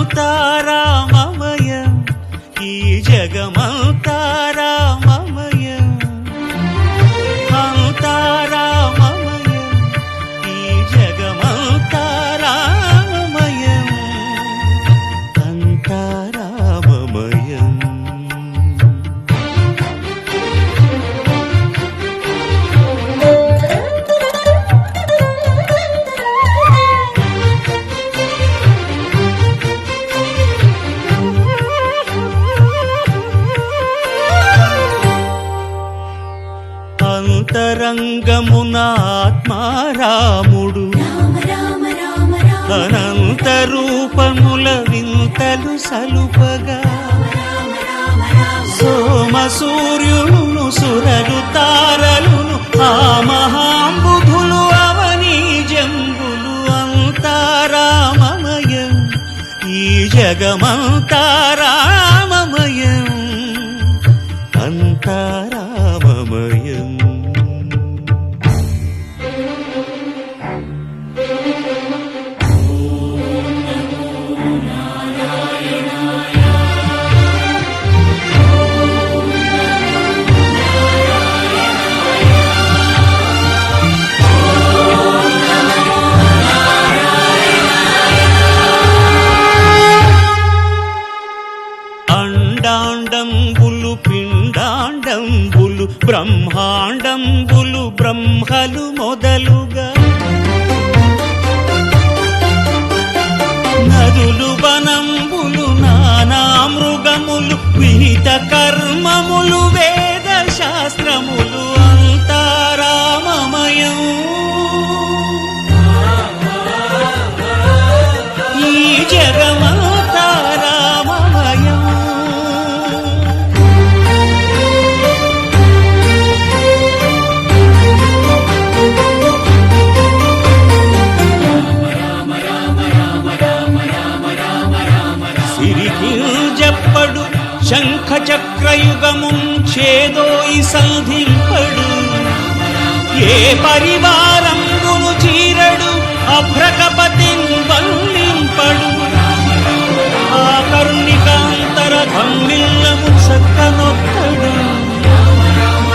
జగమంతారామయం ఈ జగమంతారామయం అంతారామయం ఈ జగమంతారామయం అంతారామయం రామ రామ రామ అనంత రూపముల వింతలు సలుపగా. సోమ సూర్యులను సురలు తారలును ఆ మహాంబుధులు అవని జంబులు అంతారామమయం. ఈ జగమంతారామమయం అండాండంబులు పిండాండంబులు బ్రహ్మాండంబులు బ్రహ్మలు మొదలుగా. నదులు వనం విహిత కర్మములు వేద శాస్త్రములు అంతరామమయం. ఈ జగమంతారామమయం సిరికి చెప్పడు శంఖ చక్రయుగము చేదోయి సంధింపడు. ఏ పరివారంగును చీరడు అభ్రకపతిన్ వల్లింపడు. ఆ కరుణికాంతర ధమ్మిల్లము సక్కనొక్కడు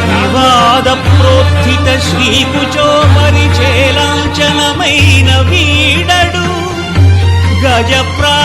వివాద ప్రోత్థిత శ్రీకుచో పరిచేలాంఛనమైన వీడడు. గజ ప్రా